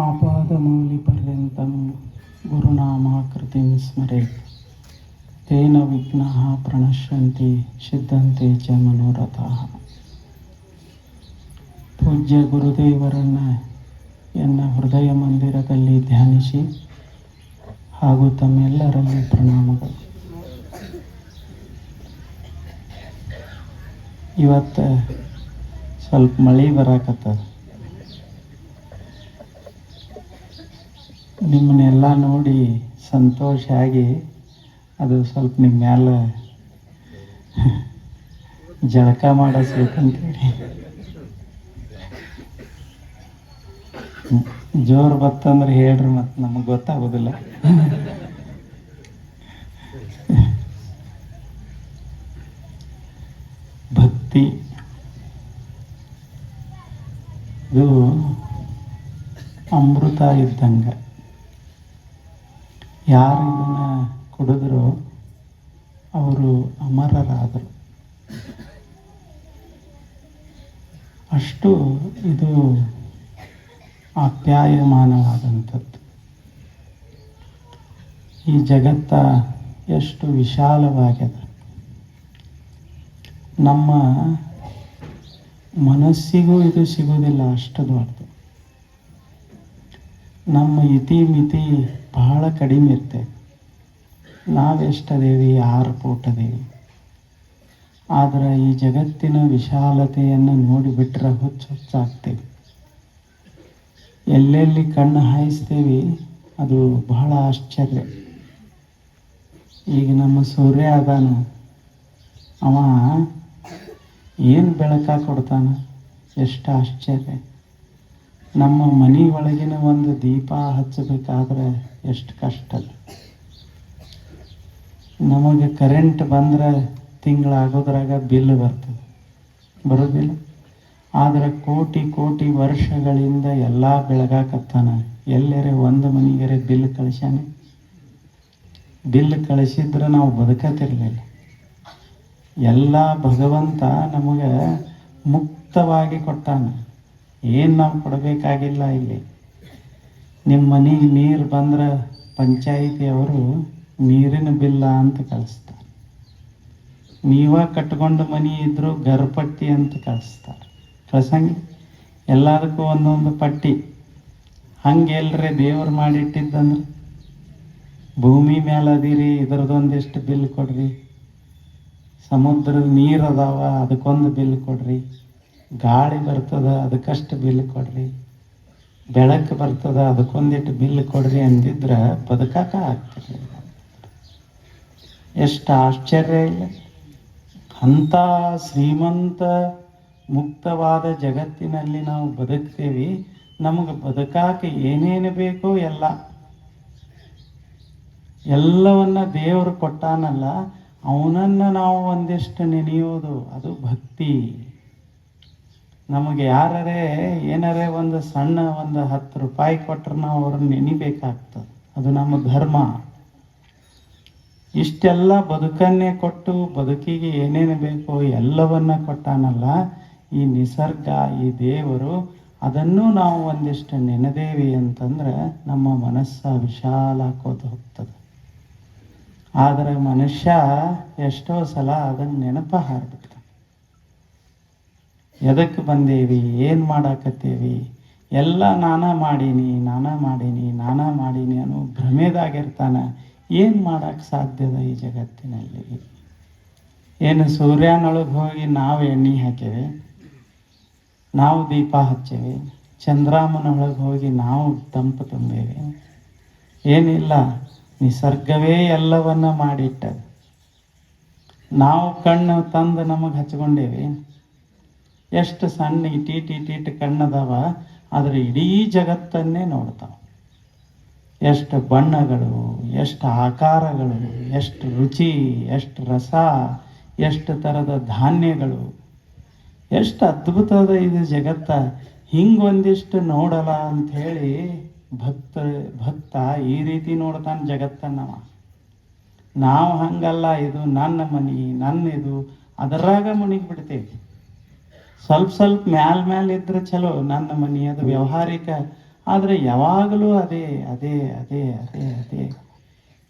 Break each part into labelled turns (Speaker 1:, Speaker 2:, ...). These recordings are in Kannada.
Speaker 1: आपादमौलिपर्यन्तं गुरुनामाकृतिं स्मरेत् तेन विघ्नाः प्रणश्यन्ति ಸಿದ್ಧಂತೆ ಚ ಮನೋರಥಾಃ ಪೂಜ್ಯ ಗುರುದೇವರನ್ನು ಎನ್ನ ಹೃದಯ ಮಂದಿರದಲ್ಲಿ ಧ್ಯಾನಿಸಿ ಹಾಗೂ ತಮ್ಮೆಲ್ಲರಲ್ಲಿ ಪ್ರಣಾಮಗಳು ಇವತ್ತು ಸ್ವಲ್ಪ ಮಳೆ ಬರಾಕತ್ತದ ನಿಮ್ಮನ್ನೆಲ್ಲ ನೋಡಿ ಸಂತೋಷ ಆಗಿ ಅದು ಸ್ವಲ್ಪ ನಿಮ್ಮ ಮ್ಯಾಲ ಜಳಕ ಮಾಡಿಸ್ಬೇಕಂತೇಳಿ. ಜೋರು ಬತ್ತಂದ್ರೆ ಹೇಳ್ರಿ ಮತ್ತೆ ನಮಗೆ ಗೊತ್ತಾಗೋದಿಲ್ಲ. ಭಕ್ತಿ. ಇದು ಅಮೃತ ಇದ್ದಂಗೆ. ಯಾರು ಇದನ್ನ ಕುಡಿದ್ರು ಅವರು ಅಮರರಾದರು. ಅಷ್ಟು ಇದು ಅಪ್ಯಾಯಮಾನವಾದಂಥದ್ದು ಈ ಜಗತ್ತ ಎಷ್ಟು ವಿಶಾಲವಾಗ್ಯದ ನಮ್ಮ ಮನಸ್ಸಿಗೂ ಇದು ಸಿಗೋದಿಲ್ಲ ಅಷ್ಟು ನಮ್ಮ ಇತಿ ಮಿತಿ ಬಹಳ ಕಡಿಮೆ ಇರ್ತೇವೆ ನಾವೆಷ್ಟದೇವಿ? ಆರು ಫೂಟ್ ಅದೇವಿ ಆದರೆ ಈ ಜಗತ್ತಿನ ವಿಶಾಲತೆಯನ್ನು ನೋಡಿಬಿಟ್ರೆ ಹುಚ್ಚು ಹುಚ್ಚಾಗ್ತೇವೆ. ಎಲ್ಲೆಲ್ಲಿ ಕಣ್ಣು ಹಾಯಿಸ್ತೇವೆ, ಅದು ಬಹಳ ಆಶ್ಚರ್ಯ. ಈಗ ನಮ್ಮ ಸೂರ್ಯ ಅದಾನ. ಅವ ಏನು ಬೆಳಕ ಕೊಡ್ತಾನ? ಎಷ್ಟು ಆಶ್ಚರ್ಯ. ನಮ್ಮ ಮನೆ ಒಳಗಿನ ಒಂದು ದೀಪ ಹಚ್ಚಬೇಕಾದ್ರೆ ಎಷ್ಟು ಕಷ್ಟ ನಮಗೆ ಕರೆಂಟ್ ಬಂದ್ರೆ ತಿಂಗಳಾಗೋದ್ರಾಗ ಬಿಲ್ ಬರ್ತದೆ. ಬರೋದಿಲ್ಲ. ಆದರೆ ಕೋಟಿ ಕೋಟಿ ವರ್ಷಗಳಿಂದ ಎಲ್ಲ ಬೆಳಗಾಕತ್ತಾನ. ಎಲ್ಲರೆ ಒಂದು ಮನೆಗರೆ ಬಿಲ್ ಕಳಿಸ್ಯಾನೆ. ಬಿಲ್ ಕಳಿಸಿದ್ರೆ ನಾವು ಬದುಕತಿರ್ಲಿಲ್ಲ. ಎಲ್ಲ ಭಗವಂತ ನಮಗೆ ಮುಕ್ತವಾಗಿ ಕೊಟ್ಟಾನ. ಏನು ನಾವು ಕೊಡಬೇಕಾಗಿಲ್ಲ ಇಲ್ಲಿ? ನಿಮ್ಮ ಮನೆಗೆ ನೀರು ಬಂದ್ರೆ ಪಂಚಾಯಿತಿಯವರು ನೀರಿನ ಬಿಲ್ಲ ಅಂತ ಕಳಿಸ್ತಾರೆ. ನೀವ ಕಟ್ಕೊಂಡು ಮನೆ ಇದ್ರು ಗರ್ಪಟ್ಟಿ ಅಂತ ಕಳಿಸ್ತಾರೆ. ಪ್ರಸಂಗಿ, ಎಲ್ಲದಕ್ಕೂ ಒಂದೊಂದು ಪಟ್ಟಿ. ಹಂಗೆ ಎಲ್ರಿ ದೇವ್ರು ಮಾಡಿಟ್ಟಿದ್ದಂದ್ರೆ? ಭೂಮಿ ಮೇಲೆ ಅದೀರಿ ಇದ್ರದ್ದೊಂದಿಷ್ಟು ಬಿಲ್ ಕೊಡ್ರಿ. ಸಮುದ್ರದ ನೀರು ಅದಾವ, ಅದಕ್ಕೊಂದು ಬಿಲ್ ಕೊಡ್ರಿ. ಗಾಳಿ ಬರ್ತದ, ಅದಕ್ಕಷ್ಟು ಬಿಲ್ ಕೊಡ್ರಿ. ಬೆಳಕು ಬರ್ತದ, ಅದಕ್ಕೊಂದಿಟ್ಟು ಬಿಲ್ ಕೊಡ್ರಿ ಅಂದಿದ್ರೆ ಬದುಕಾಕ ಆಗ್ತಿರ್ಲಿಲ್ಲ. ಎಷ್ಟು ಆಶ್ಚರ್ಯ ಇಲ್ಲ. ಅಂಥ ಶ್ರೀಮಂತ, ಮುಕ್ತವಾದ ಜಗತ್ತಿನಲ್ಲಿ ನಾವು ಬದುಕ್ತೇವಿ. ನಮಗೆ ಬದುಕಾಕ ಏನೇನು ಬೇಕೋ ಎಲ್ಲ. ಎಲ್ಲವನ್ನ ದೇವರು ಕೊಟ್ಟಾನಲ್ಲ, ಅವನನ್ನು ನಾವು ಒಂದಿಷ್ಟು ನೆನೆಯೋದು ಅದು ಭಕ್ತಿ. ನಮಗೆ ಯಾರರೇ, ಏನರೇ ಒಂದು ಸಣ್ಣ ಒಂದು ಹತ್ತು ರೂಪಾಯಿ ಕೊಟ್ಟರೆ ನಾವು ಅವ್ರನ್ನ ನೆನಿಬೇಕಾಗ್ತದೆ. ಅದು ನಮ್ಮ ಧರ್ಮ. ಇಷ್ಟೆಲ್ಲ ಬದುಕನ್ನೇ ಕೊಟ್ಟು ಬದುಕಿಗೆ ಏನೇನು ಬೇಕೋ ಎಲ್ಲವನ್ನ ಕೊಟ್ಟಾನಲ್ಲ, ಈ ನಿಸರ್ಗ, ಈ ದೇವರು, ಅದನ್ನು ನಾವು ಒಂದಿಷ್ಟು ನೆನೆದೇವಿ ಅಂತಂದ್ರೆ ನಮ್ಮ ಮನಸ್ಸ ವಿಶಾಲ ಹಾಕೋದು ಹೋಗ್ತದೆ. ಆದರೆ ಮನುಷ್ಯ ಎಷ್ಟೋ ಸಲ ಅದನ್ನು ನೆನಪ ಹಾರ್ಬಿಡ್ತಾನೆ ಎದಕ್ಕೆ ಬಂದೇವಿ? ಏನು ಮಾಡಾಕತ್ತೇವಿ? ಎಲ್ಲ ನಾನಾ ಮಾಡೀನಿ ನಾನಾ ಮಾಡೀನಿ, ನಾನ ಮಾಡೀನಿ ಅನ್ನೋ ಭ್ರಮೆದಾಗಿರ್ತಾನೆ. ಏನು ಮಾಡಕ್ಕೆ ಸಾಧ್ಯದ ಈ ಜಗತ್ತಿನಲ್ಲಿ? ಏನು ಸೂರ್ಯನೊಳಗೆ ಹೋಗಿ ನಾವು ಎಣ್ಣೆ ಹಾಕೇವೆ, ನಾವು ದೀಪ ಹಚ್ಚೇವೆ, ಚಂದ್ರಾಮನೊಳಗೆ ಹೋಗಿ ನಾವು ತಂಪು ತುಂಬೇವೆ. ಏನಿಲ್ಲ, ನಿಸರ್ಗವೇ ಎಲ್ಲವನ್ನ ಮಾಡಿಟ್ಟದು ನಾವು ಕಣ್ಣು ತಂದು ನಮಗೆ ಹಚ್ಕೊಂಡೇವೆ. ಎಷ್ಟು ಸಣ್ಣ ಇಟೀಟ್ ಇಟೀಟ್ ಕಣ್ಣದವ, ಆದರೆ ಇಡೀ ಜಗತ್ತನ್ನೇ ನೋಡ್ತಾವ. ಎಷ್ಟು ಬಣ್ಣಗಳು, ಎಷ್ಟು ಆಕಾರಗಳು, ಎಷ್ಟು ರುಚಿ, ಎಷ್ಟು ರಸ, ಎಷ್ಟು ಥರದ ಧಾನ್ಯಗಳು. ಎಷ್ಟು ಅದ್ಭುತದ ಇದು ಜಗತ್ತ. ಹಿಂಗೊಂದಿಷ್ಟು ನೋಡಲ್ಲ ಅಂಥೇಳಿ ಭಕ್ತ ಭಕ್ತ ಈ ರೀತಿ ನೋಡ್ತಾನೆ ಜಗತ್ತನ್ನವ. ನಾವು ಹಂಗಲ್ಲ, ಇದು ನನ್ನ ಮನೆ ನನ್ನ ಇದು ಅದರಾಗ ಮುಣಿಗಿ ಬಿಡ್ತೇವೆ ಸ್ವಲ್ಪ ಸ್ವಲ್ಪ ಮ್ಯಾಲ್ ಮ್ಯಾಲ್ ಇದ್ರೆ ಚಲೋ, ನನ್ನ ಮನೆ ಅದು ವ್ಯಾವಹಾರಿಕ. ಆದರೆ ಯಾವಾಗಲೂ ಅದೇ ಅದೇ ಅದೇ ಅದೇ ಅದೇ.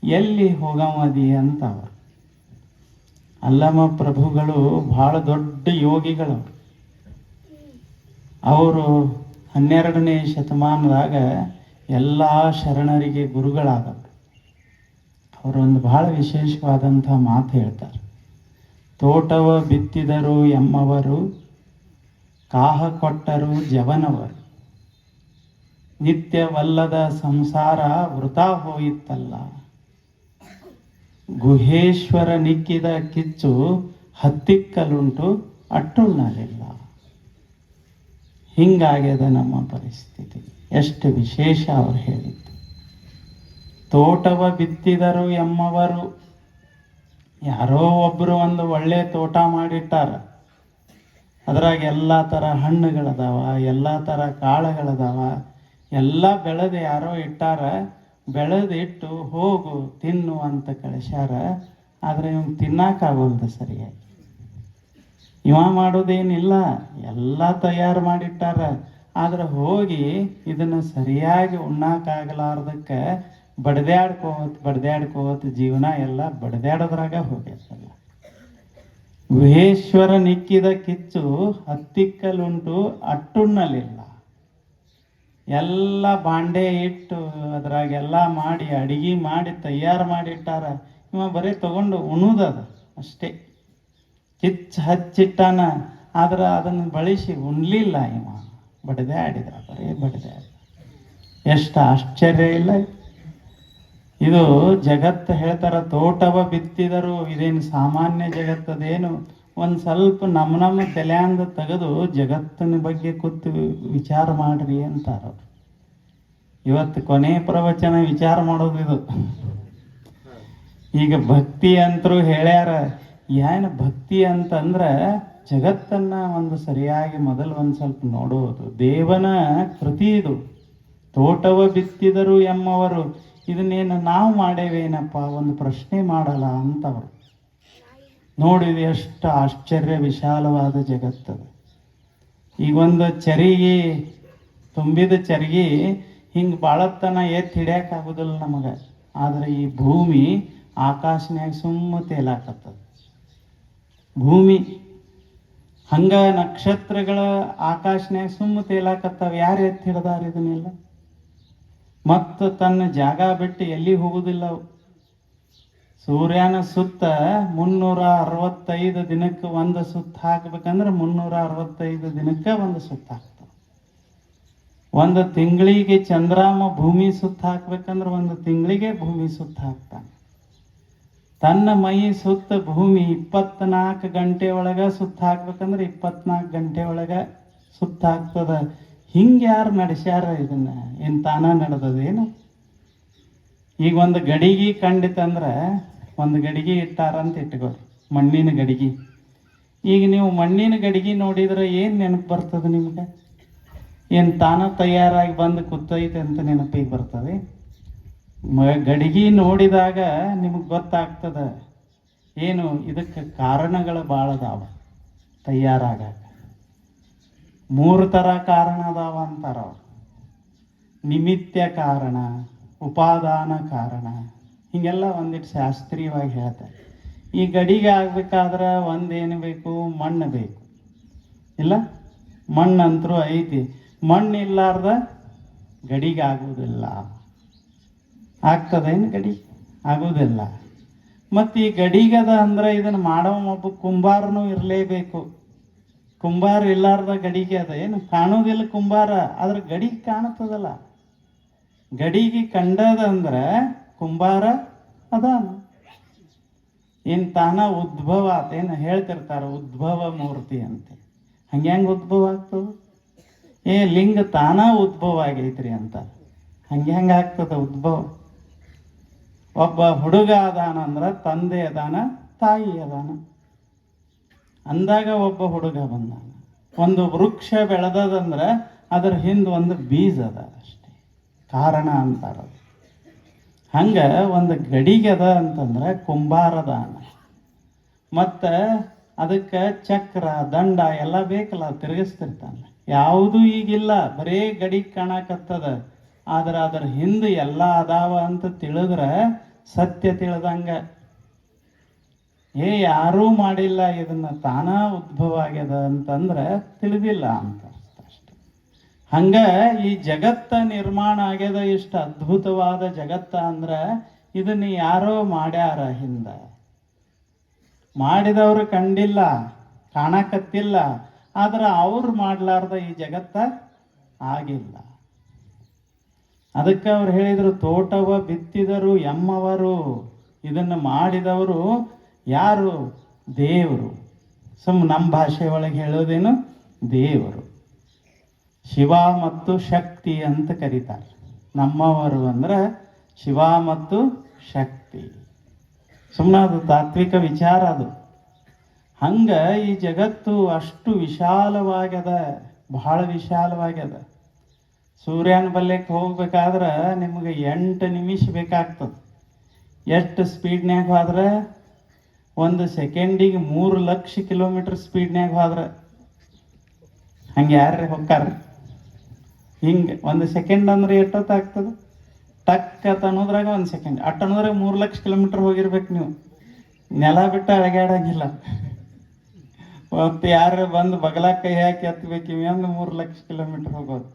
Speaker 1: ಎಲ್ಲಿ ಹೋಗಮದಿ ಅಂತ ಅವರು ಅಲ್ಲಮ ಪ್ರಭುಗಳು ಬಹಳ ದೊಡ್ಡ ಯೋಗಿಗಳು. ಅವರು ಹನ್ನೆರಡನೇ ಶತಮಾನದಾಗ ಎಲ್ಲ ಶರಣರಿಗೆ ಗುರುಗಳಾದವರು ಅವರೊಂದು ಬಹಳ ವಿಶೇಷವಾದಂಥ ಮಾತು ಹೇಳ್ತಾರೆ. ತೋಟವ ಬಿತ್ತಿದರು ಎಮ್ಮವರು ಕಾಹ ಕೊಟ್ಟರು ಜವನವರು. ನಿತ್ಯವಲ್ಲದ ಸಂಸಾರ ವೃತಾ ಹೋಯಿತಲ್ಲ ಗುಹೇಶ್ವರ ನಿಕ್ಕಿದ ಕಿಚ್ಚು ಹತ್ತಿಕ್ಕಲುಂಟು ಅಟ್ಟುಣ್ಣಲಿಲ್ಲ ಹಿಂಗಾಗ್ಯದ ನಮ್ಮ ಪರಿಸ್ಥಿತಿ. ಎಷ್ಟು ವಿಶೇಷ ಅವ್ರು ಹೇಳಿದ್ದು. ತೋಟವ ಬಿತ್ತಿದರು ಎಮ್ಮವರು. ಯಾರೋ ಒಬ್ಬರು ಒಂದು ಒಳ್ಳೆ ತೋಟ ಮಾಡಿಟ್ಟಾರ. ಅದ್ರಾಗ ಎಲ್ಲ ಥರ ಹಣ್ಣುಗಳದಾವ, ಎಲ್ಲ ಥರ ಕಾಳುಗಳದಾವ, ಎಲ್ಲ ಬೆಳೆದು ಯಾರೋ ಇಟ್ಟಾರ, ಬೆಳೆದಿಟ್ಟು ಹೋಗು, ತಿನ್ನು ಅಂತ ಕಳಿಸ್ಯಾರ, ಆದರೆ ಇವ್ನು ತಿನ್ನಕ್ಕಾಗಲ್ದು ಸರಿಯಾಗಿ. ಇವ ಮಾಡೋದೇನಿಲ್ಲ, ಎಲ್ಲ ತಯಾರು ಮಾಡಿಟ್ಟಾರ, ಆದ್ರೆ ಹೋಗಿ ಇದನ್ನ ಸರಿಯಾಗಿ ಉಣ್ಣಾಕಾಗಲಾರ್ದಕ್ಕೆ ಬಡ್ದ್ಯಾಡ್ಕೋತ್ ಬಡ್ದ್ಯಾಡ್ಕೋತ್ ಜೀವನ ಎಲ್ಲ ಬಡ್ದ್ಯಾಡೋದ್ರಾಗ ಹೋಗ್ಯದಲ್ಲ ಗುಹೇಶ್ವರ ನಿಕ್ಕಿದ ಕಿಚ್ಚು ಹತ್ತಿಕ್ಕಲುಂಟು ಅಟ್ಟುಣ್ಣಲಿಲ್ಲ. ಎಲ್ಲ ಬಾಂಡೆ ಇಟ್ಟು ಅದ್ರಾಗೆಲ್ಲ ಮಾಡಿ ಅಡಿಗೆ ಮಾಡಿ ತಯಾರು ಮಾಡಿಟ್ಟಾರ. ಇವ ಬರೀ ತಗೊಂಡು ಉಣುದದ ಅಷ್ಟೇ. ಕಿಚ್ಚ ಹಚ್ಚಿಟ್ಟಾನ, ಆದ್ರೆ ಅದನ್ನು ಬಳಸಿ ಉಣ್ಲಿಲ್ಲ ಇವ. ಬಡದೆ ಆಡಿದ ಬರೀ ಬಡದೆ ಎಷ್ಟು ಆಶ್ಚರ್ಯ ಇಲ್ಲ. ಇದು ಜಗತ್ತು ಹೇಳ್ತಾರ, ತೋಟವ ಬಿತ್ತಿದರು ಇದೇನು ಸಾಮಾನ್ಯ ಜಗತ್ತದೇನು? ಒಂದು ಸ್ವಲ್ಪ ನಮ್ಮ ನಮ್ಮ ತಲೆಯಾಂದ ತೆಗೆದು ಜಗತ್ತಿನ ಬಗ್ಗೆ ಕೂತು ವಿಚಾರ ಮಾಡ್ರಿ ಅಂತಾರ. ಇವತ್ತು ಕೊನೆ ಪ್ರವಚನ ವಿಚಾರ ಮಾಡೋದು ಇದು. ಈಗ ಭಕ್ತಿ ಅಂತರೂ ಹೇಳ್ಯಾರ, ಏನು ಭಕ್ತಿ ಅಂತಂದ್ರೆ ಜಗತ್ತನ್ನ ಒಂದು ಸರಿಯಾಗಿ ಮೊದಲು ಒಂದು ಸ್ವಲ್ಪ ನೋಡುವುದು ದೇವನ ಕೃತಿ ಇದು. ತೋಟವ ಬಿತ್ತಿದರು ಎಮ್ಮವರು ಇದನ್ನೇನು ನಾವು ಮಾಡೇವೇನಪ್ಪ? ಒಂದು ಪ್ರಶ್ನೆ ಮಾಡಲ್ಲ ಅಂತವರು. ನೋಡಿದ ಎಷ್ಟು ಆಶ್ಚರ್ಯ ವಿಶಾಲವಾದ ಜಗತ್ತದು ಈಗ ಒಂದು ಚರಿಗೆ, ತುಂಬಿದ ಚರಿಗೆ ಹಿಂಗೆ ಬಾಳತ್ತನ ಎತ್ತಿ ಹಿಡಿಯೋಕ್ಕಾಗೋದಿಲ್ಲ ನಮಗೆ. ಆದರೆ ಈ ಭೂಮಿ ಆಕಾಶನ್ಯಾಗ ಸುಮ್ಮ ತೇಲಾಕತ್ತದ. ಭೂಮಿ, ಹಂಗ ನಕ್ಷತ್ರಗಳ ಆಕಾಶನ್ಯಾಗ ಸುಮ್ಮ ತೇಲಾಕತ್ತಾವ. ಯಾರು ಎತ್ತಿ ಹಿಡ್ದಾರ ಇದನ್ನೆಲ್ಲ? ಮತ್ತು ತನ್ನ ಜಾಗ ಬಿಟ್ಟು ಎಲ್ಲಿ ಹೋಗುವುದಿಲ್ಲ ಸೂರ್ಯನ ಸುತ್ತ ಮುನ್ನೂರ ಅರವತ್ತೈದು ದಿನಕ್ಕೆ ಒಂದು ಸುತ್ತ ಹಾಕ್ಬೇಕಂದ್ರೆ ಮುನ್ನೂರ ಅರವತ್ತೈದು ದಿನಕ್ಕೆ ಒಂದು ಸುತ್ತ ಹಾಕ್ತವೆ ಒಂದು ತಿಂಗಳಿಗೆ ಚಂದ್ರಾಮ ಭೂಮಿ ಸುತ್ತ ಹಾಕ್ಬೇಕಂದ್ರೆ ಒಂದು ತಿಂಗಳಿಗೆ ಭೂಮಿ ಸುತ್ತ ಹಾಕ್ತಾನೆ. ತನ್ನ ಮೈ ಸುತ್ತ ಭೂಮಿ ಇಪ್ಪತ್ನಾಲ್ಕು ಗಂಟೆ ಒಳಗ ಸುತ್ತ ಹಾಕ್ಬೇಕಂದ್ರೆ ಇಪ್ಪತ್ನಾಲ್ಕು ಗಂಟೆ ಒಳಗ ಸುತ್ತ ಹಾಕ್ತದ. ಹಿಂಗೆ ಯಾರು ನಡೆಸ್ಯಾರ ಇದನ್ನ? ಏನ್ ತಾನ ನಡೆದದೇನು ಈಗ ಒಂದು ಗಡಿಗೆ ಕಂಡಿತಂದ್ರೆ ಒಂದು ಗಡಿಗೆ ಇಟ್ಟಾರಂತ ಅಂತ ಇಟ್ಕೊಳ್ರಿ ಮಣ್ಣಿನ ಗಡಿಗೆ. ಈಗ ನೀವು ಮಣ್ಣಿನ ಗಡಿಗೆ ನೋಡಿದ್ರೆ ಏನು ನೆನಪು ಬರ್ತದೆ ನಿಮ್ಗೆ? ಏನು ತಾನ ತಯಾರಾಗಿ ಬಂದು ಕೂತೈತೆ ಅಂತ ನೆನಪಿಗೆ ಬರ್ತದೆ ಮ ಗಡಿಗೆ ನೋಡಿದಾಗ ನಿಮಗೆ ಗೊತ್ತಾಗ್ತದೆ. ಏನು, ಇದಕ್ಕೆ ಕಾರಣಗಳು ಭಾಳ ಅದಾವ ತಯಾರಾಗಾಕ. ಮೂರು ಥರ ಕಾರಣ ಅದಾವ ಅಂತಾರ ಅವ್ರು. ನಿಮಿತ್ಯ ಕಾರಣ, ಉಪಾದಾನ ಕಾರಣ, ಹೀಗೆಲ್ಲ ಒಂದಿಟ್ಟು ಶಾಸ್ತ್ರೀಯವಾಗಿ ಹೇಳ್ತಾರೆ. ಈ ಗಡಿಗೆ ಆಗ್ಬೇಕಾದ್ರೆ ಒಂದೇನು ಬೇಕು? ಮಣ್ಣು ಬೇಕು. ಇಲ್ಲ? ಮಣ್ಣಂತರೂ ಐತಿ. ಮಣ್ಣು ಇಲ್ಲಾರ್ದ ಗಡಿಗೆ ಆಗುವುದಿಲ್ಲ ಆಗ್ತದೇನು ಗಡಿ? ಆಗುವುದಿಲ್ಲ ಮತ್ತು ಈ ಗಡಿಗದ ಅಂದ್ರೆ ಇದನ್ನು ಮಾಡೋ ಒಬ್ಬ ಕುಂಬಾರನೂ ಇರಲೇಬೇಕು. ಕುಂಬಾರ ಇಲ್ಲಾರ್ದ ಗಡಿಗೆ ಅದ. ಏನು ಕಾಣೋದಿಲ್ಲ ಕುಂಬಾರ, ಆದ್ರೆ ಗಡಿಗೆ ಕಾಣುತ್ತದಲ್ಲ. ಗಡಿಗೆ ಕಂಡದಂದ್ರೆ ಕುಂಬಾರ ಅದಾನ. ಏನ್ ತಾನ ಉದ್ಭವ ಆತೇನು ಹೇಳ್ತಿರ್ತಾರ, ಉದ್ಭವ ಮೂರ್ತಿ ಅಂತ. ಹಂಗ್ಯಾಂಗ ಹೆಂಗೆ ಉದ್ಭವ ಆಗ್ತದ? ಏ, ಲಿಂಗ ತಾನ ಉದ್ಭವ ಆಗೈತ್ರಿ ಅಂತ. ಹಂಗ್ಯಾಂಗ ಹೆಂಗೆ ಆಗ್ತದ ಉದ್ಭವ? ಒಬ್ಬ ಹುಡುಗ ಅದಾನ ಅಂದ್ರ ತಂದೆ ಅದಾನ, ತಾಯಿ ಅದಾನ. ಅಂದಾಗ ಒಬ್ಬ ಹುಡುಗ ಬಂದ. ಒಂದು ವೃಕ್ಷ ಬೆಳೆದದಂದ್ರೆ ಅದ್ರ ಹಿಂದೆ ಒಂದು ಬೀಜ ಅದ ಅಷ್ಟೇ. ಕಾರಣ ಅಂತಾರ. ಹಂಗ ಒಂದು ಗಡಿಗೆ ಅದ ಅಂತಂದ್ರೆ ಕುಂಬಾರದಾನ ಮತ್ತು ಅದಕ್ಕೆ ಚಕ್ರ, ದಂಡ ಎಲ್ಲ ಬೇಕಲ್ಲ ತಿರುಗಿಸ್ತಿರ್ತಾನೆ. ಯಾವುದೂ ಈಗಿಲ್ಲ, ಬರೇ ಗಡಿ ಕಾಣಕತ್ತದ. ಆದ್ರೆ ಅದರ ಹಿಂದೆ ಎಲ್ಲ ಅದಾವ ಅಂತ ತಿಳಿದ್ರೆ ಸತ್ಯ ತಿಳಿದಂಗ ಏ, ಯಾರೂ ಮಾಡಿಲ್ಲ ಇದನ್ನ ತಾನ ಉದ್ಭವ ಆಗ್ಯದ ಅಂತಂದ್ರೆ ತಿಳಿದಿಲ್ಲ ಅಂತ ಅಷ್ಟೆ. ಹಂಗ ಈ ಜಗತ್ತ ನಿರ್ಮಾಣ ಆಗ್ಯದ, ಇಷ್ಟು ಅದ್ಭುತವಾದ ಜಗತ್ತ ಅಂದ್ರ ಇದನ್ನ ಯಾರೋ ಮಾಡ್ಯಾರ ಹಿಂದ. ಮಾಡಿದವರು ಕಂಡಿಲ್ಲ, ಕಾಣಕತ್ತಿಲ್ಲ, ಆದ್ರೆ ಅವ್ರು ಮಾಡ್ಲಾರ್ದ ಈ ಜಗತ್ತ ಆಗಿಲ್ಲ. ಅದಕ್ಕೆ ಅವ್ರು ಹೇಳಿದರು, ತೋಟವ ಬಿತ್ತಿದರು ಎಮ್ಮವರು, ಇದನ್ನು ಮಾಡಿದವರು ಯಾರು? ದೇವರು. ಸುಮ್ ನಮ್ಮ ಭಾಷೆ ಒಳಗೆ ಹೇಳೋದೇನು? ದೇವರು. ಶಿವ ಮತ್ತು ಶಕ್ತಿ ಅಂತ ಕರೀತಾರೆ. ನಮ್ಮವರು ಅಂದ್ರೆ ಶಿವ ಮತ್ತು ಶಕ್ತಿ. ಸುಮ್ಮನೆ ಅದು ತಾತ್ವಿಕ ವಿಚಾರ ಅದು. ಹಂಗ ಈ ಜಗತ್ತು ಅಷ್ಟು ವಿಶಾಲವಾಗ್ಯದ, ಬಹಳ ವಿಶಾಲವಾಗ್ಯದ. ಸೂರ್ಯನ ಬಲ್ಯಕ್ಕೆ ಹೋಗ್ಬೇಕಾದ್ರೆ ನಿಮಗೆ ಎಂಟು ನಿಮಿಷ ಬೇಕಾಗ್ತದೆ. ಎಷ್ಟು ಸ್ಪೀಡ್ನ್ಯಾಗ ಹೋದ್ರೆ ಒಂದು ಸೆಕೆಂಡಿಗೆ ಮೂರು ಲಕ್ಷ ಕಿಲೋಮೀಟರ್ ಸ್ಪೀಡ್ನ್ಯಾಗ ಹೋದ್ರೆ ಹಂಗೆ ಯಾರೇ ಹೋಗ್ತಾರ ಹಿಂಗೆ ಒಂದು ಸೆಕೆಂಡ್ ಅಂದ್ರೆ ಎಷ್ಟೊತ್ತಾಗ್ತದೆ ಟಕ್ ಅಂತ ಅನ್ನೋದ್ರಾಗ ಒಂದು ಸೆಕೆಂಡ್. ಅಟ್ ಅನ್ನೋದ್ರಾಗ ಮೂರು ಲಕ್ಷ ಕಿಲೋಮೀಟರ್ ಹೋಗಿರ್ಬೇಕು ನೀವು. ನೆಲ ಬಿಟ್ಟು ಅಳಗ್ಯಾಡಂಗಿಲ್ಲ. ಮತ್ತೆ ಯಾರು ಬಂದು ಬಗಲಾಗ ಕೈ ಹಾಕಿ ಹತ್ಬೇಕು ಅಂದ್ರೆ ಮೂರು ಲಕ್ಷ ಕಿಲೋಮೀಟರ್ ಹೋಗೋದು?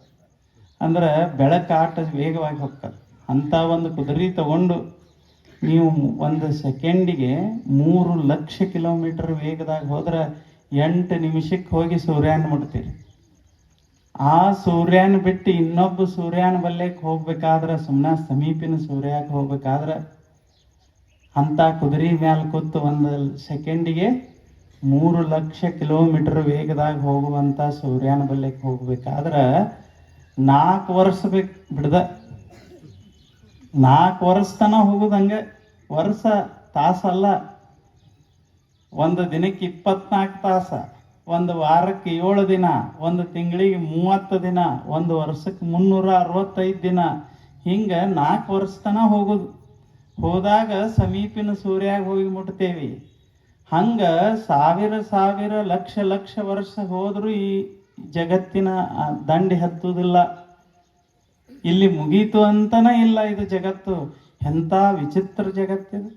Speaker 1: ಅಂದ್ರೆ ಬೆಳಕು ಆಟ ವೇಗವಾಗಿ ಹೋಗ್ತದೆ. ಅಂಥ ಒಂದು ಕುದುರೆ ತಗೊಂಡು ನೀವು ಒಂದು ಸೆಕೆಂಡಿಗೆ ಮೂರು ಲಕ್ಷ ಕಿಲೋಮೀಟರ್ ವೇಗದಾಗ ಹೋದ್ರೆ ಎಂಟು ನಿಮಿಷಕ್ಕೆ ಹೋಗಿ ಸೂರ್ಯನ ಮುಟ್ತೀರಿ. ಆ ಸೂರ್ಯನ ಬಿಟ್ಟು ಇನ್ನೊಬ್ಬ ಸೂರ್ಯನ ಬಲ್ಲೆಗೆ ಹೋಗ್ಬೇಕಾದ್ರೆ ಸುಮ್ಮನೆ ಸಮೀಪಿನ ಸೂರ್ಯಕ್ಕೆ ಹೋಗ್ಬೇಕಾದ್ರೆ ಅಂಥ ಕುದುರೆ ಮ್ಯಾಲ ಕೂತು ಒಂದು ಸೆಕೆಂಡಿಗೆ ಮೂರು ಲಕ್ಷ ಕಿಲೋಮೀಟರ್ ವೇಗದಾಗ ಹೋಗುವಂಥ ಸೂರ್ಯನ ಬಲ್ಯಕ್ಕೆ ಹೋಗ್ಬೇಕಾದ್ರೆ ನಾಲ್ಕು ವರ್ಷ ಬೇಕು ಬಿಡ್ದ. ನಾಲ್ಕು ವರ್ಷ ತನ ಹೋಗೋದಂಗೆ ಹಂಗೆ ವರ್ಷ ತಾಸಲ್ಲ ಒಂದು ದಿನಕ್ಕೆ ಇಪ್ಪತ್ನಾಲ್ಕು ತಾಸ, ಒಂದು ವಾರಕ್ಕೆ ಏಳು ದಿನ, ಒಂದು ತಿಂಗಳಿಗೆ ಮೂವತ್ತು ದಿನ, ಒಂದು ವರ್ಷಕ್ಕೆ ಮುನ್ನೂರ ಅರವತ್ತೈದು ದಿನ. ಹಿಂಗೆ ನಾಲ್ಕು ವರ್ಷ ತನ ಹೋಗುದು. ಹೋದಾಗ ಸಮೀಪಿನ ಸೂರ್ಯಾಗ ಹೋಗಿ ಮುಟ್ತೇವಿ. ಹಂಗ ಸಾವಿರ ಸಾವಿರ ಲಕ್ಷ ಲಕ್ಷ ವರ್ಷ ಹೋದರೂ ಈ ಜಗತ್ತಿನ ದಂಡಿ ಹತ್ತುವುದಿಲ್ಲ. ಇಲ್ಲಿ ಮುಗೀತು ಅಂತನ ಇಲ್ಲ ಇದು ಜಗತ್ತು. ಎಂಥ ವಿಚಿತ್ರ ಜಗತ್ತಿದೆ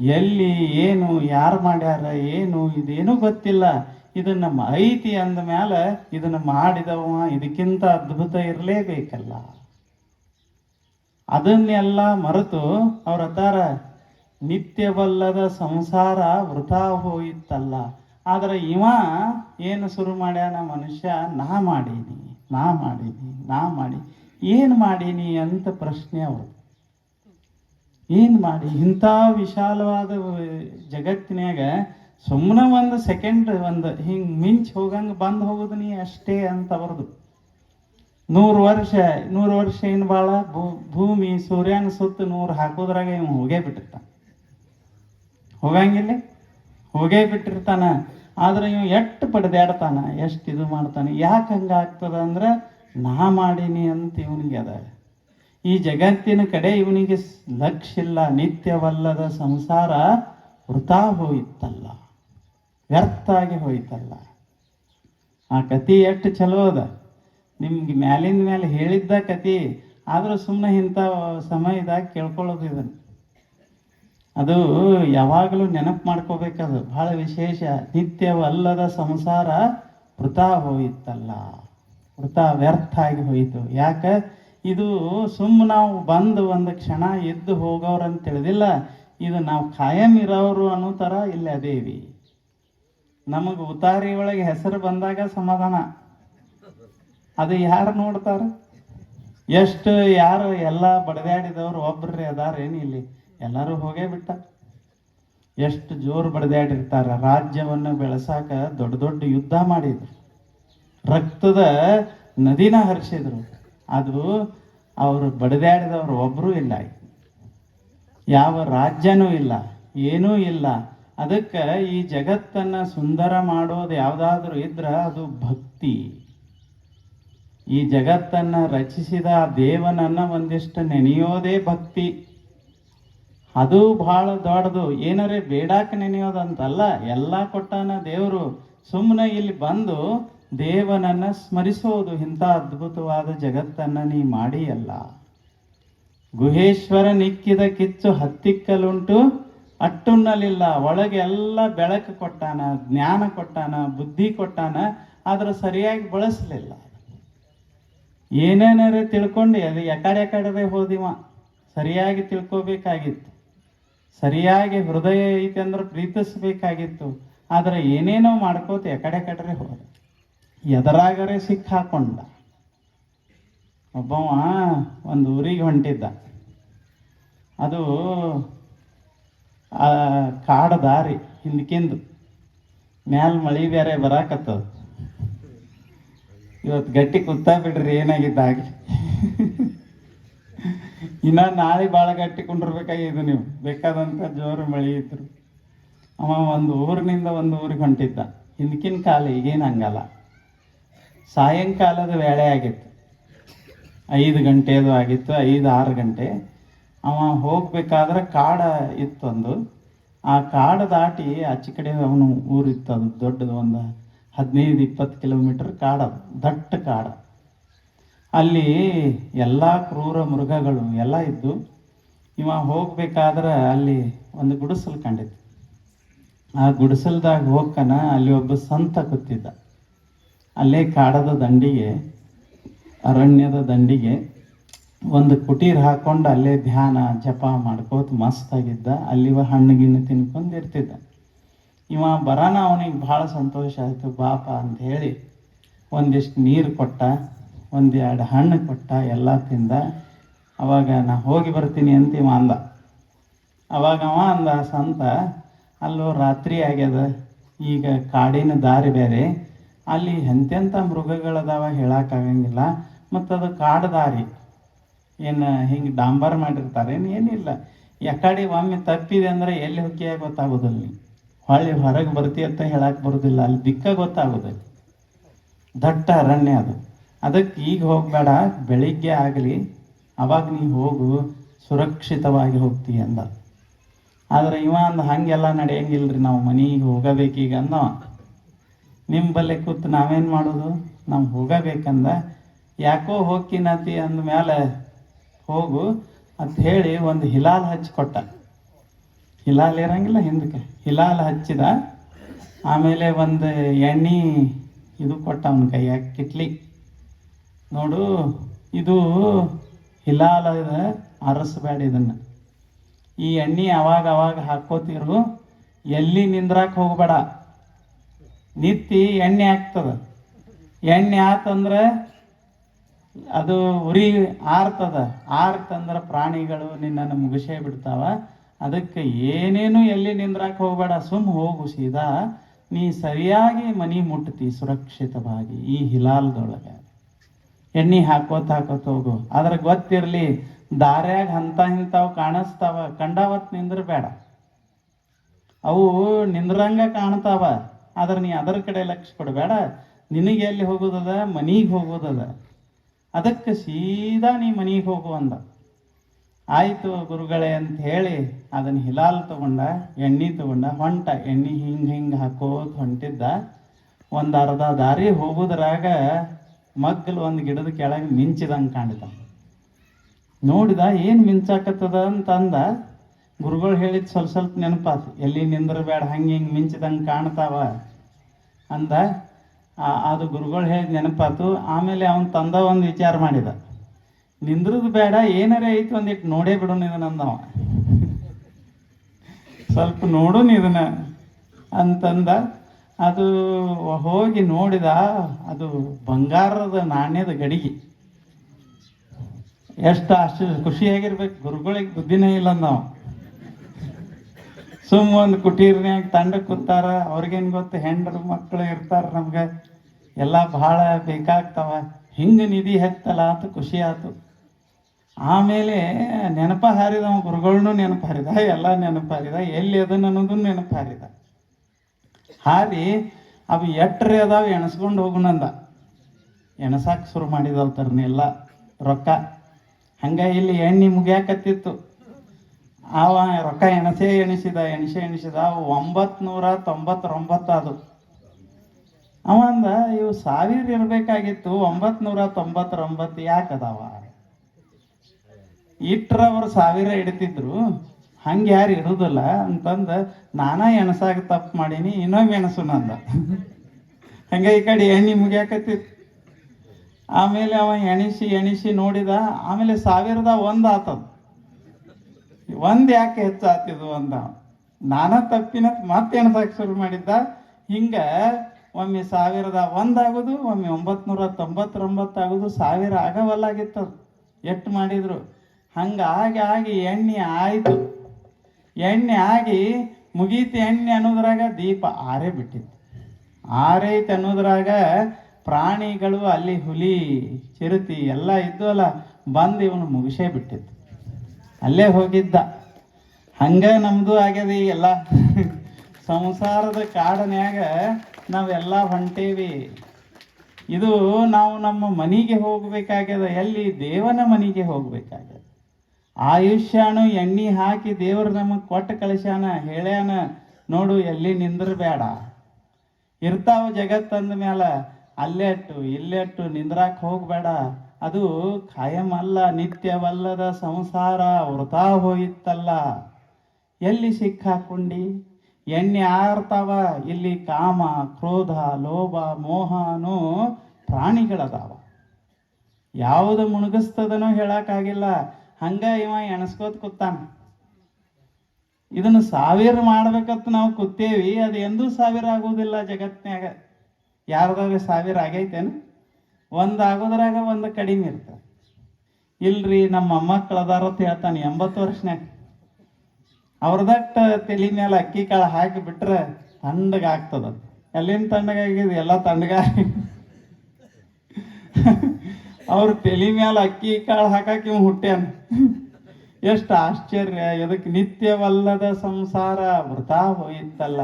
Speaker 1: ಎಲ್ಲಿ, ಏನು, ಯಾರು ಮಾಡ್ಯಾರ, ಏನು, ಇದೇನು ಗೊತ್ತಿಲ್ಲ. ಇದನ್ನ ಐತಿ ಅಂದ ಮ್ಯಾಲ ಇದನ್ನ ಮಾಡಿದವ, ಇದಕ್ಕಿಂತ ಅದ್ಭುತ ಇರಲೇಬೇಕಲ್ಲ. ಅದನ್ನೆಲ್ಲ ಮರೆತು ಅವ್ರ ಹತ್ತಾರ, ನಿತ್ಯವಲ್ಲದ ಸಂಸಾರ ವೃಥಾ ಹೋಯಿತಲ್ಲ ಆದ್ರೆ ಇವ ಏನು ಶುರು ಮಾಡ್ಯಾನ ಮನುಷ್ಯ? ನಾ ಮಾಡೀನಿ ನಾ ಮಾಡೀನಿ, ನಾ ಮಾಡಿ ಏನು ಮಾಡೀನಿ ಅಂತ ಪ್ರಶ್ನೆ ಅವರು. ಏನು ಮಾಡಿ? ಇಂಥ ವಿಶಾಲವಾದ ಜಗತ್ತಿನಾಗ ಸುಮ್ಮನೆ ಒಂದು ಸೆಕೆಂಡ್ ಒಂದು ಹಿಂಗೆ ಮಿಂಚ್ ಹೋಗಂಗೆ ಬಂದು ಹೋಗೋದು ನೀ ಅಷ್ಟೇ ಅಂತ ಅವ್ರದ್ದು ನೂರು ವರ್ಷ ನೂರು ವರ್ಷ ಏನು ಭಾಳ ಭೂ, ಭೂಮಿ, ಸೂರ್ಯನ ಸುತ್ತ ನೂರು ಹಾಕೋದ್ರಾಗ ಇವ್ ಹೋಗೇ ಬಿಟ್ಟಿರ್ತಾನ. ಹೋಗಂಗಿಲ್ಲ? ಹೋಗೇ ಬಿಟ್ಟಿರ್ತಾನ. ಆದ್ರೆ ಇವ್ ಎಷ್ಟು ಪಡೆದಾಡ್ತಾನ ಎಷ್ಟು ಇದು ಮಾಡ್ತಾನೆ? ಯಾಕೆ ಹಂಗಾಗ್ತದ ಅಂದ್ರೆ ನಾ ಮಾಡೀನಿ ಅಂತ ಇವನಿಗೆ ಅದ. ಈ ಜಗತ್ತಿನ ಕಡೆ ಇವನಿಗೆ ಲಕ್ಷ ಇಲ್ಲ, ನಿತ್ಯವಲ್ಲದ ಸಂಸಾರ ವೃಥಾ ಹೋಯಿತಲ್ಲ ವ್ಯರ್ಥ ಆಗಿ ಹೋಯ್ತಲ್ಲ. ಆ ಕತಿ ಎಷ್ಟು ಚಲೋ ಅದ. ನಿಮ್ಗೆ ಮ್ಯಾಲಿಂದ ಮೇಲೆ ಹೇಳಿದ್ದ ಕತಿ ಆದರೂ ಸುಮ್ಮನೆ ಇಂಥ ಸಮಯದಾಗ ಕೇಳ್ಕೊಳ್ಳೋದು ಇದನ್ನು. ಅದು ಯಾವಾಗಲೂ ನೆನಪು ಮಾಡ್ಕೋಬೇಕದು. ಬಹಳ ವಿಶೇಷ. ನಿತ್ಯವಲ್ಲದ ಸಂಸಾರ ವೃಥಾ ಹೋಯಿತಲ್ಲ. ವೃಥಾ ವ್ಯರ್ಥ ಆಗಿ ಹೋಯಿತು. ಯಾಕೆ? ಇದು ಸುಮ್ಮ ನಾವು ಬಂದು ಒಂದು ಕ್ಷಣ ಎದ್ದು ಹೋಗೋರು ಅಂತ ತಿಳಿದಿಲ್ಲ. ಇದು ನಾವು ಕಾಯಂ ಇರೋರು ಅನ್ನೋ ಥರ ಇಲ್ಲಿ ಅದೇವಿ ನಮಗೆ ಉತಾರಿ ಒಳಗೆ ಹೆಸರು ಬಂದಾಗ ಸಮಾಧಾನ. ಅದು ಯಾರು ನೋಡ್ತಾರ? ಎಷ್ಟು ಯಾರು ಎಲ್ಲ ಬಡದಾಡಿದವ್ರು ಒಬ್ರೇ ಅದಾರೇನು ಇಲ್ಲಿ? ಎಲ್ಲರೂ ಹೋಗೇ ಬಿಟ್ಟ. ಎಷ್ಟು ಜೋರು ಬಡದಾಡಿರ್ತಾರ. ರಾಜ್ಯವನ್ನು ಬೆಳೆಸಾಕ ದೊಡ್ಡ ದೊಡ್ಡ ಯುದ್ಧ ಮಾಡಿದ್ರು. ರಕ್ತದ ನದಿನ ಹರಿಸಿದ್ರು. ಅದು ಅವರು ಬಡದಾಡಿದವರು ಒಬ್ಬರೂ ಇಲ್ಲ. ಯಾವ ರಾಜ್ಯನೂ ಇಲ್ಲ, ಏನೂ ಇಲ್ಲ. ಅದಕ್ಕೆ ಈ ಜಗತ್ತನ್ನ ಸುಂದರ ಮಾಡೋದು ಯಾವುದಾದ್ರೂ ಇದ್ರೆ ಅದು ಭಕ್ತಿ. ಈ ಜಗತ್ತನ್ನ ರಚಿಸಿದ ದೇವನನ್ನ ಒಂದಿಷ್ಟು ನೆನೆಯೋದೇ ಭಕ್ತಿ. ಅದು ಬಹಳ ದೊಡ್ಡದು. ಏನರೇ ಬೇಡಾಕ್ ನೆನೆಯೋದಂತಲ್ಲ, ಎಲ್ಲ ಕೊಟ್ಟಾನ ದೇವರು. ಸುಮ್ಮನೆ ಇಲ್ಲಿ ಬಂದು ದೇವನನ್ನ ಸ್ಮರಿಸೋದು ಇಂಥ ಅದ್ಭುತವಾದ ಜಗತ್ತನ್ನ ನೀ ಮಾಡಿಯಲ್ಲ. ಗುಹೇಶ್ವರ ನಿಕ್ಕಿದ ಕಿಚ್ಚು ಹತ್ತಿಕ್ಕಲುಂಟು ಅಟ್ಟುನ್ನಲಿಲ್ಲ ಒಳಗೆ ಎಲ್ಲ ಬೆಳಕು ಕೊಟ್ಟಾನ, ಜ್ಞಾನ ಕೊಟ್ಟಾನ, ಬುದ್ಧಿ ಕೊಟ್ಟಾನ, ಆದ್ರೆ ಸರಿಯಾಗಿ ಬಳಸಲಿಲ್ಲ. ಏನೇನಾರೆ ತಿಳ್ಕೊಂಡು, ಅದು ಎಕಡೆ ಎಕಡೆ ಹೋದಿವ. ಸರಿಯಾಗಿ ತಿಳ್ಕೊಬೇಕಾಗಿತ್ತು. ಸರಿಯಾಗಿ ಹೃದಯ ಐತೆ ಅಂದ್ರೆ ಪ್ರೀತಿಸ್ಬೇಕಾಗಿತ್ತು. ಆದ್ರೆ ಏನೇನೋ ಮಾಡ್ಕೋತ ಎಕಡೆ ಕಡೆ ಹೋದ. ಎದರಾಗರೆ ಸಿಕ್ಕಾಕೊಂಡ. ಒಬ್ಬವ ಒಂದು ಊರಿಗೆ ಹೊಂಟಿದ್ದ. ಅದು, ಆ, ಕಾಡ ದಾರಿ ಹಿಂದಕ್ಕಿಂದು ಮ್ಯಾಲ ಮಳಿ ಬೇರೆ ಬರಾಕತ್ತದ. ಇವತ್ತು ಗಟ್ಟಿ ಕುತ್ತಾ ಬಿಡ್ರಿ ಏನಾಗಿದ್ದಾಗಿ ಇನ್ನ ನಾಳೆ ಭಾಳ ಗಟ್ಟಿ ಕುಂಡಿರ್ಬೇಕಾಗಿದೆ ನೀವು. ಬೇಕಾದಂತ ಜೋರು ಮಳಿ ಇದ್ರು. ಅವ ಒಂದು ಊರಿನಿಂದ ಒಂದು ಊರಿಗೆ ಹೊಂಟಿದ್ದ. ಹಿಂದಕ್ಕಿನ ಕಾಲ ಈಗೇನು ಹಂಗಲ್ಲ. ಸಾಯಂಕಾಲದ ವೇಳೆ ಆಗಿತ್ತು. ಐದು ಗಂಟೆದು ಆಗಿತ್ತು, ಐದು ಆರು ಗಂಟೆ. ಅವ ಹೋಗ್ಬೇಕಾದ್ರೆ ಕಾಡ ಇತ್ತೊಂದು. ಆ ಕಾಡ ದಾಟಿ ಆಚೆ ಕಡೆ ಅವನು ಊರಿತ್ತು ಅದು ದೊಡ್ಡದು ಒಂದು ಹದಿನೈದು ಇಪ್ಪತ್ತು ಕಿಲೋಮೀಟರ್ ಕಾಡ, ದಟ್ಟ ಕಾಡ. ಅಲ್ಲಿ ಎಲ್ಲ ಕ್ರೂರ ಮೃಗಗಳು ಎಲ್ಲ ಇದ್ದು, ಇವ ಹೋಗ್ಬೇಕಾದ್ರೆ ಅಲ್ಲಿ ಒಂದು ಗುಡಿಸಲು ಕಂಡಿತ್ತು. ಆ ಗುಡಿಸಲ್ದಾಗ ಹೋಗ್ಕನ ಅಲ್ಲಿ ಒಬ್ಬ ಸಂತ ಕೂತಿದ್ದ. ಅಲ್ಲೇ ಕಾಡದ ದಂಡಿಗೆ, ಅರಣ್ಯದ ದಂಡಿಗೆ ಒಂದು ಕುಟೀರ್ ಹಾಕೊಂಡು ಅಲ್ಲೇ ಧ್ಯಾನ, ಜಪ ಮಾಡ್ಕೋತ ಮಸ್ತಾಗಿದ್ದ. ಅಲ್ಲಿವ ಹಣ್ಣು ಗಿಣ್ಣು ತಿನ್ಕೊಂಡು ಇರ್ತಿದ್ದ. ಇವ ಬರಾನ ಅವನಿಗೆ ಭಾಳ ಸಂತೋಷ ಆಯಿತು. ಬಾಪ ಅಂತ ಹೇಳಿ ಒಂದಿಷ್ಟು ನೀರು ಕೊಟ್ಟ, ಒಂದೆರಡು ಹಣ್ಣು ಕೊಟ್ಟ, ಎಲ್ಲ ತಿಂದ. ಅವಾಗ ನಾ ಹೋಗಿ ಬರ್ತೀನಿ ಅಂತ ಇವ ಅಂದ. ಅವಾಗ ಅವ ಅಂದ, ಸಂತ, ಅಲ್ಲೋ ರಾತ್ರಿ ಆಗ್ಯದ. ಈಗ ಕಾಡಿನ ದಾರಿ ಬೇರೆ. ಅಲ್ಲಿ ಎಂತೆಂಥ ಮೃಗಗಳದಾವ ಹೇಳಕ್ಕಾಗಂಗಿಲ್ಲ ಮತ್ತು ಅದು ಕಾಡು ದಾರಿ. ಏನು ಹಿಂಗೆ ಡಾಂಬರ್ ಮಾಡಿರ್ತಾರೆ ಏನಿಲ್ಲ. ಯಾಕಡೆ ಒಮ್ಮೆ ತಪ್ಪಿದೆ ಅಂದ್ರೆ ಎಲ್ಲಿ ಹೊಕ್ಕಿಯ ಗೊತ್ತಾಗೋದಿಲ್ಲ ನೀ ಹೊಳ್ಳಿ ಹೊರಗೆ ಬರ್ತಿ ಅಂತ ಹೇಳಕ್ಕೆ ಬರೋದಿಲ್ಲ, ಅಲ್ಲಿ ದಿಕ್ಕ ಗೊತ್ತಾಗೋದಿಲ್ಲ. ದಟ್ಟ ಅರಣ್ಯ ಅದು. ಅದಕ್ಕೆ ಈಗ ಹೋಗಬೇಡ, ಬೆಳಿಗ್ಗೆ ಆಗಲಿ, ಅವಾಗ ನೀ ಹೋಗು, ಸುರಕ್ಷಿತವಾಗಿ ಹೋಗ್ತೀಯ ಅಂದ. ಆದ್ರೆ ಇವ ಅಂದ ಹಂಗೆಲ್ಲ ನಡೆಯಂಗಿಲ್ರಿ, ನಾವು ಮನೆಗೆ ಹೋಗಬೇಕೀಗ ಅಂದವ. ನಿಮ್ಮ ಬಲ್ಲೆ ಕೂತು ನಾವೇನು ಮಾಡೋದು? ನಾವು ಹೋಗಬೇಕಂದ ಯಾಕೋ ಹೋಗ್ಕಿನತಿ ಅಂದಮೇಲೆ ಹೋಗು ಅಂತ ಹೇಳಿ ಒಂದು ಹಿಲಾಲ್ ಹಚ್ಚಿಕೊಟ್ಟ ಹಿಲಾಲ್ ಇರಂಗಿಲ್ಲ ಹಿಂದಕ್ಕೆ. ಹಿಲಾಲ್ ಹಚ್ಚಿದ. ಆಮೇಲೆ ಒಂದು ಎಣ್ಣೆ ಇದು ಕೊಟ್ಟ ಅವನ ಕೈಯಾಗ ಕಿಟ್ಲಿ. ನೋಡು, ಇದು ಹಿಲಾಲ ಅರಸಬೇಡ ಇದನ್ನು. ಈ ಎಣ್ಣೆ ಅವಾಗ ಅವಾಗ ಹಾಕೋತಿರು. ಎಲ್ಲಿ ನಿಂದ್ರಾಕ್ ಹೋಗ್ಬೇಡ. ನಿತ್ತಿ ಎಣ್ಣೆ ಹಾಕ್ತದೆ. ಎಣ್ಣೆ ಆತಂದ್ರೆ ಅದು ಉರಿ ಆರ್ತದ. ಆರ್ತಂದ್ರೆ ಪ್ರಾಣಿಗಳು ನಿನ್ನನ್ನು ಮುಗಿಸೇ ಬಿಡ್ತಾವ. ಅದಕ್ಕೆ ಏನೇನು ಎಲ್ಲಿ ನಿಂದ್ರಾಕ್ ಹೋಗ್ಬೇಡ, ಸುಮ್ ಹೋಗು ಸೀದಾ. ನೀ ಸರಿಯಾಗಿ ಮನಿ ಮುಟ್ತಿ, ಸುರಕ್ಷಿತವಾಗಿ, ಈ ಹಿಲಾಲ್ದೊಳಗೆ. ಎಣ್ಣೆ ಹಾಕೋತ ಹಾಕೋತ ಹೋಗು. ಆದ್ರೆ ಗೊತ್ತಿರ್ಲಿ, ದಾರ್ಯಾಗ ಹಂತ ಇಂಥವು ಕಾಣಿಸ್ತಾವ. ಕಂಡಾವತ್ ನಿಂದ್ರ ಬೇಡ ಅವು ನಿಂದ್ರಂಗ ಕಾಣ್ತಾವ. ಆದ್ರೆ ನೀ ಅದರ ಕಡೆ ಲಕ್ಷ ಕೊಡಬೇಡ. ನಿನಗೆ ಎಲ್ಲಿ ಹೋಗೋದದ ಮನಿಗೆ ಹೋಗೋದದ ಅದಕ್ಕೆ ಸೀದಾ ನೀ ಮನಿಗೆ ಹೋಗು ಅಂದ. ಆಯಿತು ಗುರುಗಳೇ ಅಂತ ಹೇಳಿ ಅದನ್ನ ಹಿಲಾಲ್ ತಗೊಂಡ, ಎಣ್ಣೆ ತಗೊಂಡ, ಹೊಂಟ, ಎಣ್ಣೆ ಹಿಂಗೆ ಹಿಂಗೆ ಹಾಕೋತ ಹೊಂಟಿದ್ದ. ಒಂದು ಅರ್ಧ ದಾರಿ ಹೋಗೋದ್ರಾಗ ಮಗ್ಗಲು ಒಂದು ಗಿಡದ ಕೆಳಗೆ ಮಿಂಚಿದಂಗೆ ಕಾಣಿತ ನೋಡಿದ ಏನು ಮಿಂಚಾಕತ್ತದ ಅಂತ ಅಂದ ಗುರುಗಳು ಹೇಳಿದ ಸ್ವಲ್ಪ ಸ್ವಲ್ಪ ನೆನಪಾತು. ಎಲ್ಲಿ ನಿಂದ್ರಬೇಡ, ಹಂಗೆ ಹಿಂಗೆ ಮಿಂಚಿದಂಗೆ ಕಾಣ್ತಾವ ಅಂದ. ಅದು ಗುರುಗಳು ಹೇಳಿದ ನೆನಪಾತು. ಆಮೇಲೆ ಅವನ್ ತಂದ ಒಂದು ವಿಚಾರ ಮಾಡಿದ. ನಿಂದ್ರದು ಬೇಡ, ಏನಾರೇ ಐತಿ ಒಂದಿಟ್ಟು ನೋಡೇ ಬಿಡು ಇದನ್ನ ಅಂದವ. ಸ್ವಲ್ಪ ನೋಡು ಇದನ್ನ ಅಂತಂದ. ಅದು ಹೋಗಿ ನೋಡಿದ, ಅದು ಬಂಗಾರದ ನಾಣ್ಯದ ಗಡಿಗೆ. ಎಷ್ಟು ಅಷ್ಟು ಖುಷಿಯಾಗಿರ್ಬೇಕು. ಗುರುಗಳಿಗೆ ಬುದ್ಧಿನೇ ಇಲ್ಲ ನಾವು ಸುಮ್ ಒಂದು ಕುಟೀರ್ನ್ಯಾಗ ತಂಡ ಕೂತಾರ, ಅವ್ರಿಗೇನ್ ಗೊತ್ತು, ಹೆಂಡ್ರು ಮಕ್ಕಳು ಇರ್ತಾರ ನಮ್ಗೆ. ಎಲ್ಲ ಬಹಳ ಬೇಕಾಗ್ತಾವ. ಹಿಂಗ ನಿಧಿ ಹತ್ತಲ್ಲ ಅಂತ ಖುಷಿ ಆತು. ಆಮೇಲೆ ನೆನಪ ಹಾರಿದ ಅವ ಗುರುಗಳ್ನು ನೆನಪು ಹಾರಿದ, ಎಲ್ಲ ನೆನಪು ಹಾರಿದ, ಎಲ್ಲಿ ಅದನ್ನ ಅನ್ನೋದು ನೆನಪು ಹಾರಿದ. ಹಾರಿ ಅವು ಎಟ್ರೆ ಅದಾವ ಎಣಸ್ಕೊಂಡು ಹೋಗುಣಂದ ಎಣಸಾಕ್ ಶುರು ಮಾಡಿದಲ್ತಾರನ್ನೆಲ್ಲ ರೊಕ್ಕ. ಹಂಗ ಇಲ್ಲಿ ಎಣ್ಣೆ ಮುಗಿಯಾಕತ್ತಿತ್ತು. ಅವ ರೊಕ್ಕ ಎಣಸೆ, ಎಣಿಸಿದ, ಎಣಿಸೆ, ಎಣಿಸಿದ ಒಂಬತ್ ನೂರ ತೊಂಬತ್ತೊಂಬತ್ತು ಅದು. ಅವಂದ ಇವು ಸಾವಿರ ಇರಬೇಕಾಗಿತ್ತು ಒಂಬತ್ ನೂರ ತೊಂಬತ್ತೊಂಬತ್ತು ಯಾಕೆ ಅದಾವ? ಇಟ್ರ ಅವ್ರು ಸಾವಿರ ಇಡ್ತಿದ್ರು, ಹಂಗೆ ಯಾರು ಇಡುದಿಲ್ಲ ಅಂತಂದ, ನಾನಾ ಎಣಸಾಗ ತಪ್ಪು ಮಾಡೀನಿ ಇನ್ನೊಮ್ಮೆ ಎಣಸು ನಂದ. ಹಂಗೆ ಈ ಕಡೆ ಎಣ್ಣೆ ಮುಗಿಯಾಕತ್ತಿತ್ತು ಆಮೇಲೆ ಅವ ಎಣಿಸಿ ಎಣಿಸಿ ನೋಡಿದ, ಆಮೇಲೆ ಸಾವಿರದ ಒಂದು ಆತದ. ಒಂದ್ ಯಾಕೆ ಹೆಚ್ಚಾತಿದ್ವು ಅಂದ? ನಾನ ತಪ್ಪಿನ ಮತ್ತೆ ಎಣಸಾಕ್ ಶುರು ಮಾಡಿದ್ದ? ಹಿಂಗ ಒಮ್ಮೆ ಸಾವಿರದ ಆಗುದು ಒಮ್ಮೆ ಒಂಬತ್ನೂರ ತೊಂಬತ್ತೊಂಬತ್ತು ಆಗುದು ಸಾವಿರ ಆಗವಲ್ಲಾಗಿತ್ತದು ಎಷ್ಟು ಮಾಡಿದ್ರು? ಹಂಗ ಆಗಿ ಎಣ್ಣೆ ಆಯಿತು. ಎಣ್ಣೆ ಆಗಿ ಮುಗೀತು ಎಣ್ಣೆ ಅನ್ನೋದ್ರಾಗ ದೀಪ ಆರೇ ಬಿಟ್ಟಿತ್ತು. ಆರೈತೆ ಅನ್ನೋದ್ರಾಗ ಪ್ರಾಣಿಗಳು ಅಲ್ಲಿ ಹುಲಿ, ಚಿರತಿ ಎಲ್ಲ ಇದ್ದು ಅಲ್ಲ ಬಂದು ಇವನು ಮುಗಿಸೇ ಬಿಟ್ಟಿತ್ತು. ಅಲ್ಲೇ ಹೋಗಿದ್ದ. ಹಂಗ ನಮ್ದು ಆಗ್ಯದ ಎಲ್ಲ ಸಂಸಾರದ ಕಾಡನ್ಯಾಗ ನಾವೆಲ್ಲ ಹೊಂಟೇವಿ. ಇದು ನಾವು ನಮ್ಮ ಮನೆಗೆ ಹೋಗ್ಬೇಕಾಗ್ಯದ, ಎಲ್ಲಿ ದೇವನ ಮನೆಗೆ ಹೋಗ್ಬೇಕಾಗ್ಯದ. ಆಯುಷ್ಯಾನು ಎಣ್ಣೆ ಹಾಕಿ ದೇವರು ನಮಗೆ ಕೊಟ್ಟು ಕಳಿಸ್ಯಾನ, ಹೇಳ್ಯಾನ, ನೋಡು ಎಲ್ಲಿ ನಿಂದ್ರಬೇಡ ಇರ್ತಾವ ಜಗತ್ತಂದ ಮ್ಯಾಲ ಅಲ್ಲೆಟ್ಟು ಇಲ್ಲೆಟ್ಟು ನಿಂದ್ರಾಕ್ ಹೋಗ್ಬೇಡ. ಅದು ಖಾಯಂ ಅಲ್ಲ ನಿತ್ಯವಲ್ಲದ ಸಂಸಾರ ವೃಥಾ ಹೋಯಿತ್ತಲ್ಲ ಎಲ್ಲಿ ಸಿಕ್ಕಾಕೊಂಡಿ? ಎಣ್ಣೆ ಆರ್ತಾವ, ಇಲ್ಲಿ ಕಾಮ, ಕ್ರೋಧ, ಲೋಭ ಮೋಹನು ಪ್ರಾಣಿಗಳದಾವ. ಯಾವುದು ಮುಣಗಿಸ್ತದನೋ ಹೇಳಕ್ಕಾಗಿಲ್ಲ. ಹಂಗ ಇವ ಎಣಸ್ಕೋತ ಕೂತಾನ. ಇದನ್ನು ಸಾವಿರ ಮಾಡ್ಬೇಕಂತ ನಾವು ಕೂತೇವಿ, ಅದು ಎಂದೂ ಸಾವಿರ ಆಗುವುದಿಲ್ಲ ಜಗತ್ನ್ಯಾಗ. ಯಾರ್ದಾಗ ಸಾವಿರ ಆಗೈತೇನು? ಒಂದು ಆಗೋದ್ರಾಗ ಒಂದು ಕಡಿಮೆ ಇರ್ತದೆ. ಇಲ್ರಿ ನಮ್ಮ ಅಮ್ಮ ಅದಾರ ಅಂತ ಹೇಳ್ತಾನೆ, ಎಂಬತ್ತು ವರ್ಷನ್ಯಾಗ. ಅವ್ರದಟ್ಟ ತಲೆ ಮೇಲೆ ಅಕ್ಕಿ ಕಾಳು ಹಾಕಿ ಬಿಟ್ರೆ ತಂಡಗಾಗ್ತದ ಆಗ್ತದ ಎಲ್ಲಿಂದ ತಣ್ಣಗಾಗಿದೆ ಎಲ್ಲ ತಣ್ಣಗ ಅವ್ರ ತಲೆ ಮೇಲೆ ಅಕ್ಕಿ ಕಾಳು ಹಾಕಕ್ಕೆ ಇವ್ ಹುಟ್ಟ್ಯಾನ. ಎಷ್ಟು ಆಶ್ಚರ್ಯ ಇದಕ್ಕೆ ನಿತ್ಯವಲ್ಲದ ಸಂಸಾರ ಮೃತ ಹೋಯಿತಲ್ಲ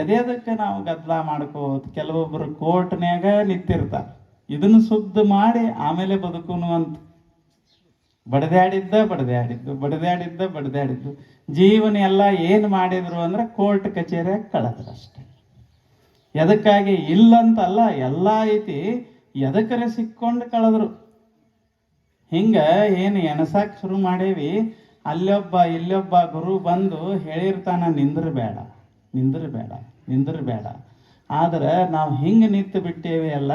Speaker 1: ಎದೆದಕ್ಕೆ ನಾವು ಗದ್ದಲ ಮಾಡ್ಕೋತ, ಕೆಲವೊಬ್ರು ಕೋರ್ಟ್ನ್ಯಾಗ ನಿಂತಿರ್ತಾರ. ಇದನ್ನು ಶುದ್ಧ ಮಾಡಿ ಆಮೇಲೆ ಬದುಕುನು ಅಂತ. ಬಡದಾಡಿದ್ದ ಬಡದಾಡಿದ್ದು ಬಡದಾಡಿದ್ದ ಬಡದಾಡಿದ್ದು. ಜೀವನ ಎಲ್ಲ ಏನು ಮಾಡಿದ್ರು ಅಂದ್ರೆ ಕೋರ್ಟ್ ಕಚೇರಿಯಾಗ ಕಳೆದ್ರು ಅಷ್ಟೆ. ಎದಕ್ಕಾಗಿ ಇಲ್ಲಂತಲ್ಲ, ಎಲ್ಲ ಐತಿ, ಎದಕರೆ ಸಿಕ್ಕೊಂಡು ಕಳೆದ್ರು. ಹಿಂಗ ಏನು ಎಣಸಾಕ್ ಶುರು ಮಾಡೇವಿ, ಅಲ್ಲೊಬ್ಬ ಇಲ್ಲೊಬ್ಬ ಗುರು ಬಂದು ಹೇಳಿರ್ತಾನ ನಿಂದ್ರಬೇಡ ನಿಂದ್ರಬೇಡ ನಿಂದ್ರಬೇಡ ಆದ್ರೆ ನಾವು ಹಿಂಗೆ ನಿಂತು ಬಿಟ್ಟೇವಿ ಅಲ್ಲ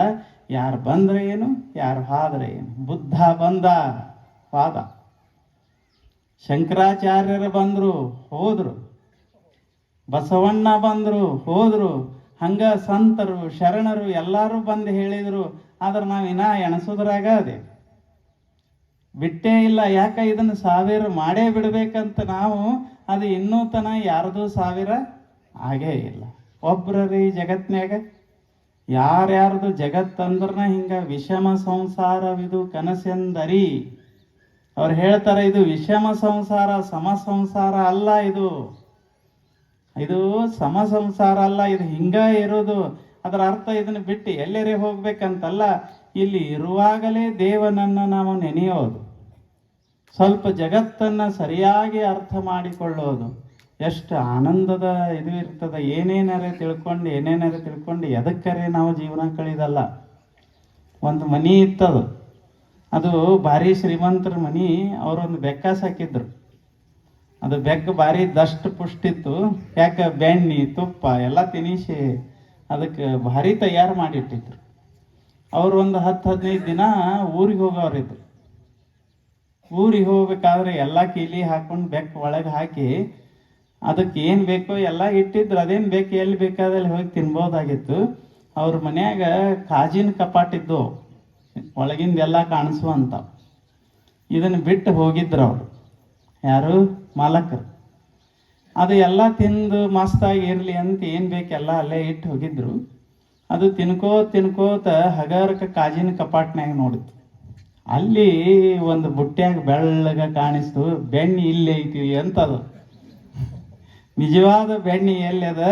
Speaker 1: ಯಾರು ಬಂದರೆ ಏನು, ಯಾರು ಹಾದರೆ ಏನು? ಬುದ್ಧ ಬಂದ ವಾದ ಶಂಕರಾಚಾರ್ಯರು ಬಂದರು, ಹೋದರು. ಬಸವಣ್ಣ ಬಂದರು, ಹೋದರು. ಹಂಗ ಸಂತರು, ಶರಣರು ಎಲ್ಲರೂ ಬಂದು ಹೇಳಿದರು, ಆದ್ರೆ ನಾವು ಇನ್ನೂ ಎಣಸೋದ್ರಾಗ ಅದೇ ಬಿಟ್ಟೇ ಇಲ್ಲ, ಯಾಕ ಇದನ್ನು ಸಾವಿರ ಮಾಡೇ ಬಿಡಬೇಕಂತ ನಾವು, ಅದು ಇನ್ನೂ ತನ ಯಾರ್ದು ಸಾವಿರ ಆಗೇ ಇಲ್ಲ. ಒಬ್ರರಿ ಜಗತ್ನ್ಯಾಗ ಯಾರ್ಯಾರ್ದು ಜಗತ್ತಂದ್ರನ ಹಿಂಗ ವಿಷಮ ಸಂಸಾರವಿದು ಕನಸೆಂದರಿ. ಅವ್ರು ಹೇಳ್ತಾರೆ, ಇದು ವಿಷಮ ಸಂಸಾರ, ಸಮ ಸಂಸಾರ ಅಲ್ಲ ಇದು. ಇದು ಸಮ ಸಂಸಾರ ಅಲ್ಲ, ಇದು ಹಿಂಗ ಇರೋದು. ಅದರ ಅರ್ಥ ಇದನ್ನ ಬಿಟ್ಟು ಎಲ್ಲೆರೆ ಹೋಗ್ಬೇಕಂತಲ್ಲ, ಇಲ್ಲಿ ಇರುವಾಗಲೇ ದೇವನನ್ನ ನಾವು ನೆನೆಯೋದು. ಸ್ವಲ್ಪ ಜಗತ್ತನ್ನು ಸರಿಯಾಗಿ ಅರ್ಥ ಮಾಡಿಕೊಳ್ಳೋದು. ಎಷ್ಟು ಆನಂದದ ಇದು ಇರ್ತದೆ, ಏನೇನಾರೆ ತಿಳ್ಕೊಂಡು ಏನೇನಾರೆ ತಿಳ್ಕೊಂಡು ಎದಕ್ಕರೆ ನಾವು ಜೀವನ ಕಳಿದಲ್ಲ. ಒಂದು ಮನಿ ಇತ್ತದು. ಅದು ಭಾರಿ ಶ್ರೀಮಂತರ ಮನಿ, ಅವರೊಂದು ಬೆಕ್ಕ ಸಾಕಿದ್ರು ಅದು ಬೆಕ್ಕ ಭಾರಿ ದಷ್ಟ ಪುಷ್ಟಿತ್ತು. ಯಾಕೆ? ಬೆಣ್ಣೆ, ತುಪ್ಪ ಎಲ್ಲ ತಿನಿಸಿ ಅದಕ್ಕೆ ಭಾರಿ ತಯಾರು ಮಾಡಿಟ್ಟಿದ್ರು. ಅವ್ರು ಒಂದು ಹತ್ತು ಹದಿನೈದು ದಿನ ಊರಿಗೆ ಹೋಗೋರಿದ್ರು ಊರಿಗೆ ಹೋಗ್ಬೇಕಾದ್ರೆ ಎಲ್ಲ ಕೀಲಿ ಹಾಕೊಂಡು ಬೆಕ್ಕ ಒಳಗೆ ಹಾಕಿ ಅದಕ್ಕೆ ಏನು ಬೇಕೋ ಎಲ್ಲ ಇಟ್ಟಿದ್ರು, ಅದೇನು ಬೇಕು, ಎಲ್ಲಿ ಬೇಕಾದಲ್ಲಿ ಹೋಗಿ ತಿನ್ಬೋದಾಗಿತ್ತು. ಅವ್ರ ಮನ್ಯಾಗ ಕಾಜಿನ ಕಪಾಟಿದ್ದು ಒಳಗಿಂದ ಎಲ್ಲ ಕಾಣಿಸುವಂತ ಇದನ್ನು ಬಿಟ್ಟು ಹೋಗಿದ್ರು ಅವರು. ಯಾರು? ಮಾಲಕರು. ಅದು ಎಲ್ಲ ತಿಂದು ಮಸ್ತಾಗಿ ಇರಲಿ ಅಂತ ಏನು ಬೇಕೆಲ್ಲ ಅಲ್ಲೇ ಇಟ್ಟು ಹೋಗಿದ್ರು. ಅದು ತಿನ್ಕೋ ತಿನ್ಕೋತ ಹಗರಕ ಕಾಜಿನ ಕಪಾಟ್ನ್ಯಾಗ ನೋಡಿತು ಅಲ್ಲಿ ಒಂದು ಬುಟ್ಟ್ಯಾಗ ಬೆಳ್ಳಗ ಕಾಣಿಸ್ತು, ಬೆಣ್ಣೆ ಇಲ್ಲಿ ಐತಿ ಅಂತದು ನಿಜವಾದ ಬೆಣ್ಣೆ ಎಲ್ಲಿ ಅದ?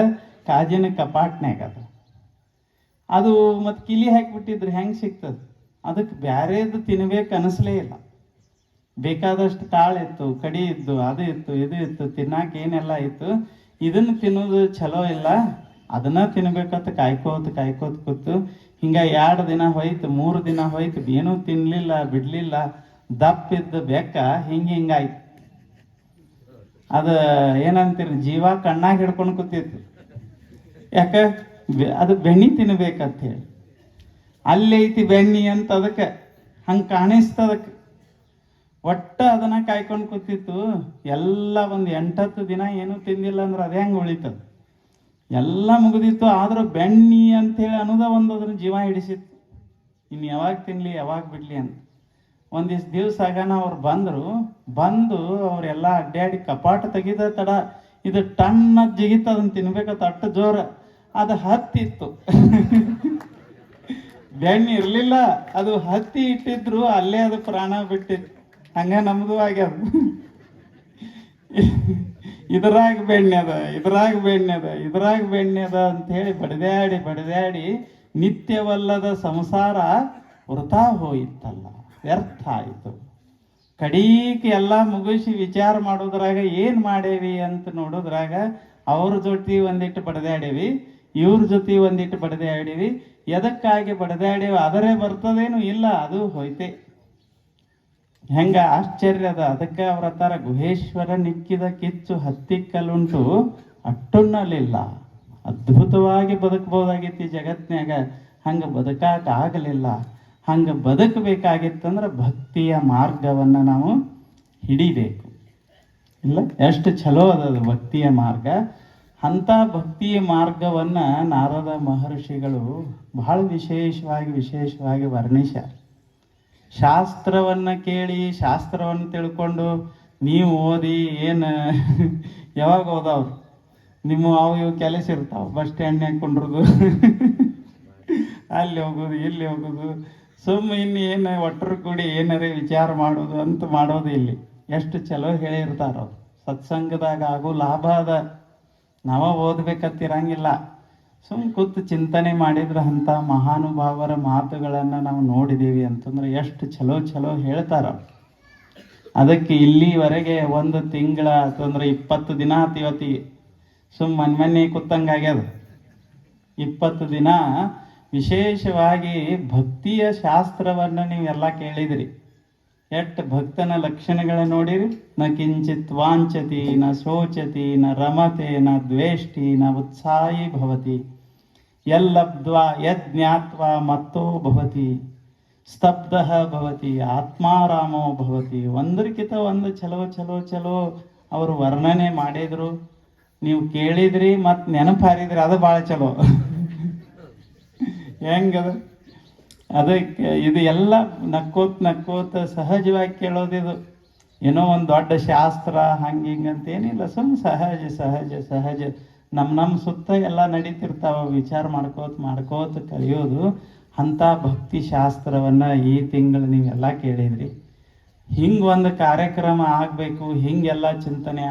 Speaker 1: ಕಾಜಿನ ಕಪಾಟ್ನ್ಯಾಗ ಅದ. ಅದು ಮತ್ತು ಕಿಲಿ ಹಾಕಿಬಿಟ್ಟಿದ್ರೆ ಹೆಂಗೆ ಸಿಗ್ತದೆ? ಅದಕ್ಕೆ ಬ್ಯಾರೇದು ತಿನ್ಬೇಕು ಅನಿಸ್ಲೇ ಇಲ್ಲ. ಬೇಕಾದಷ್ಟು ಕಾಳು ಇತ್ತು, ಕಡಿ ಇತ್ತು, ಅದು ಇತ್ತು, ಇದು ಇತ್ತು, ತಿನ್ನಾಕ ಏನೆಲ್ಲ ಇತ್ತು ಇದನ್ನು ತಿನ್ನೋದು ಚಲೋ ಇಲ್ಲ, ಅದನ್ನ ತಿನ್ಬೇಕಂತ, ಕಾಯ್ಕೋತ ಕಾಯ್ಕೋತ ಕೂತು, ಹಿಂಗ ಎರಡು ದಿನ ಹೋಯ್ತು, ಮೂರು ದಿನ ಹೋಯ್ತು, ಏನೂ ತಿನ್ಲಿಲ್ಲ, ಬಿಡ್ಲಿಲ್ಲ ದಪ್ಪಿದ್ದ ಬೆಕ್ಕ ಹಿಂಗೆ ಹಿಂಗಾಯ್ತು ಅದ ಏನಂತೀರಿ, ಜೀವ ಕಣ್ಣಾಗ ಹಿಡ್ಕೊಂಡು ಕೂತಿತ್ತು ಯಾಕ? ಅದು ಬೆಣ್ಣಿ ತಿನ್ಬೇಕಂತ ಹೇಳಿ ಅಲ್ಲೈತಿ ಬೆಣ್ಣಿ ಅಂತ ಅದಕ್ಕೆ ಹಂಗೆ ಕಾಣಿಸ್ತದಕ್ಕೆ. ಒಟ್ಟ ಅದನ್ನ ಕಾಯ್ಕೊಂಡು ಕೂತಿತ್ತು, ಎಲ್ಲ ಒಂದು ಎಂಟತ್ತು ದಿನ ಏನೂ ತಿಂದಿಲ್ಲ ಅಂದ್ರೆ ಅದೇ ಹಂಗೆ ಉಳಿತದ. ಎಲ್ಲ ಮುಗಿದಿತ್ತು, ಆದರೂ ಬೆಣ್ಣಿ ಅಂತೇಳಿ ಅನ್ನೋದ ಒಂದು ಅದನ್ನು ಜೀವ ಹಿಡಿಸಿತ್ತು. ಇನ್ನು ಯಾವಾಗ ತಿನ್ಲಿ, ಯಾವಾಗ ಬಿಡ್ಲಿ ಅಂತ. ಒಂದಿಷ್ಟು ದಿವ್ಸ ಆಗನ ಅವ್ರು ಬಂದರು ಬಂದು ಅವರೆಲ್ಲ ಅಡ್ಡಾಡಿ ಕಪಾಟ ತೆಗಿದ ತಡ ಇದು ಟನ್ನ ಜಿಗಿತ ಅದನ್ನ ತಿನ್ಬೇಕಂತ ಅಟ್ಟ ಜೋರ ಅದು ಹತ್ತಿತ್ತು. ಬೆಣ್ಣೆ ಇರಲಿಲ್ಲ, ಅದು ಹತ್ತಿ ಇಟ್ಟಿದ್ರು ಅಲ್ಲೇ ಅದು ಪ್ರಾಣ ಬಿಟ್ಟಿತ್ತು. ಹಂಗ ನಮ್ದು ಆಗ್ಯದ. ಇದ್ರಾಗ ಬೆಣ್ಣೆ ಅದ, ಇದ್ರಾಗ ಬೆಣ್ಣೆ ಅದ, ಇದ್ರಾಗ ಬೆಣ್ಣೆ ಅದ ಅಂತ ಹೇಳಿ ಬಡದ್ಯಾಡಿ ಬಡದ್ಯಾಡಿ ನಿತ್ಯವಲ್ಲದ ಸಂಸಾರ ವೃಥಾ ಹೋಯಿತಲ್ಲ, ವ್ಯರ್ಥ ಆಯಿತು. ಕಡೀಕ್ ಎಲ್ಲ ಮುಗಿಸಿ ವಿಚಾರ ಮಾಡೋದ್ರಾಗ ಏನು ಮಾಡೇವಿ ಅಂತ ನೋಡೋದ್ರಾಗ ಅವ್ರ ಜೊತೆ ಒಂದಿಟ್ಟು ಬಡದಾಡೇವಿ, ಇವ್ರ ಜೊತೆ ಒಂದಿಟ್ಟು ಬಡದಾಡೀವಿ. ಎದಕ್ಕಾಗಿ ಬಡದಾಡೇವಿ ಆದರೆ ಬರ್ತದೇನು ಇಲ್ಲ, ಅದು ಹೋಯ್ತೆ. ಹೆಂಗ ಆಶ್ಚರ್ಯ ಅದ, ಅದಕ್ಕೆ ಅವ್ರ ಹತ್ತಾರ ಗುಹೇಶ್ವರ ನಿಕ್ಕಿದ ಕಿಚ್ಚು ಹತ್ತಿಕ್ಕಲುಂಟು. ಅಟ್ಟುನ್ನಲಿಲ್ಲ ಅದ್ಭುತವಾಗಿ ಬದುಕಬಹುದಾಗಿತ್ತು ಈ ಜಗತ್ನ್ಯಾಗ. ಹಂಗ ಬದುಕಾಕ ಆಗಲಿಲ್ಲ ಹಂಗ ಬದುಕಬೇಕಾಗಿತ್ತಂದ್ರೆ ಭಕ್ತಿಯ ಮಾರ್ಗವನ್ನ ನಾವು ಹಿಡಿಬೇಕು. ಇಲ್ಲ? ಎಷ್ಟು ಚಲೋ ಅದ ಭಕ್ತಿಯ ಮಾರ್ಗ. ಅಂಥ ಭಕ್ತಿಯ ಮಾರ್ಗವನ್ನ ನಾರದ ಮಹರ್ಷಿಗಳು ಬಹಳ ವಿಶೇಷವಾಗಿ ವಿಶೇಷವಾಗಿ ವರ್ಣಿಸ್ಯಾರ. ಶಾಸ್ತ್ರವನ್ನ ಕೇಳಿ, ಶಾಸ್ತ್ರವನ್ನು ತಿಳ್ಕೊಂಡು ನೀವು ಓದಿ ಏನು ಯಾವಾಗ ಓದವ್ರು? ನಿಮ್ಮ ಅವು ಇವು ಕೆಲಸ ಇರ್ತಾವ, ಬಸ್ ಸ್ಟ್ಯಾಂಡ್ನಾಗ ಕುಂಡ್ರದು. ಅಲ್ಲಿ ಹೋಗೋದು, ಇಲ್ಲಿ ಹೋಗೋದು. ಸುಮ್ಮ ಇನ್ನು ಏನು ಒಟ್ಟರು ಕೂಡಿ ಏನಾರ ವಿಚಾರ ಮಾಡೋದು ಅಂತ ಮಾಡೋದು ಇಲ್ಲಿ. ಎಷ್ಟು ಚಲೋ ಹೇಳಿರ್ತಾರ ಸತ್ಸಂಗದಾಗ ಆಗೋ ಲಾಭ ಅದ. ನಾವ ಓದ್ಬೇಕತ್ತಿರಂಗಿಲ್ಲ. ಸುಮ್ ಕೂತು ಚಿಂತನೆ ಮಾಡಿದ್ರೆ ಅಂಥ ಮಹಾನುಭಾವರ ಮಾತುಗಳನ್ನು ನಾವು ನೋಡಿದ್ದೀವಿ ಅಂತಂದ್ರೆ ಎಷ್ಟು ಚಲೋ ಚಲೋ ಹೇಳ್ತಾರ. ಅದಕ್ಕೆ ಇಲ್ಲಿವರೆಗೆ ಒಂದು ತಿಂಗಳ ಅಂತಂದ್ರೆ ಇಪ್ಪತ್ತು ದಿನ ಅತಿವತಿ ಸುಮ್ ಮನ್ ಮನೆ ಕೂತಂಗಾಗ್ಯದ. ಇಪ್ಪತ್ತು ದಿನ ವಿಶೇಷವಾಗಿ ಭಕ್ತಿಯ ಶಾಸ್ತ್ರವನ್ನು ನೀವೆಲ್ಲ ಕೇಳಿದ್ರಿ. ಎಟ್ ಭಕ್ತನ ಲಕ್ಷಣಗಳ ನೋಡಿರಿ? ನ ಕಿಂಚಿತ್ ವಾಂಚತಿ, ನ ಶೋಚತಿ, ನ ರಮತೆ, ನ ದ್ವೇಷ್ಟಿ, ನ ಉತ್ಸಾಹಿ ಭವತಿ. ಯಲ್ಲಬ್ಧ್ವಾ ಯಜ್ಞಾತ್ವಾ ಮತ್ತೋ ಭವತಿ. ಸ್ತಬ್ಧ ಭವತಿ ಆತ್ಮಾರಾಮೋ ಭವತಿ. ಒಂದ್ರಕ್ಕಿಂತ ಒಂದು ಚಲೋ ಚಲೋ ಚಲೋ ಅವರು ವರ್ಣನೆ ಮಾಡಿದ್ರು. ನೀವು ಕೇಳಿದ್ರಿ ಮತ್ತು ನೆನಪು ಹಾರಿದ್ರಿ, ಅದು ಭಾಳ ಚಲೋ. ಹೆಂಗದ? ಅದಕ್ಕೆ ಇದು ಎಲ್ಲ ನಕ್ಕೋತ್ ನಕ್ಕೋತ ಸಹಜವಾಗಿ ಕೇಳೋದಿದು ಏನೋ ಒಂದು ದೊಡ್ಡ ಶಾಸ್ತ್ರ, ಹಂಗೆ ಹಿಂಗೆ ಅಂತ ಏನಿಲ್ಲ. ಸುಮ್ ಸಹಜ ಸಹಜ ಸಹಜ. ನಮ್ಮ ನಮ್ಮ ಸುತ್ತ ಎಲ್ಲ ನಡೀತಿರ್ತಾವ. ವಿಚಾರ ಮಾಡ್ಕೋತ ಮಾಡ್ಕೋತ ಕಲಿಯೋದು. ಅಂಥ ಭಕ್ತಿ ಶಾಸ್ತ್ರವನ್ನ ಈ ತಿಂಗಳು ನೀವೆಲ್ಲ ಕೇಳಿದ್ರಿ. ಹಿಂಗೆ ಒಂದು ಕಾರ್ಯಕ್ರಮ ಆಗಬೇಕು, ಹಿಂಗೆಲ್ಲ ಚಿಂತನೆ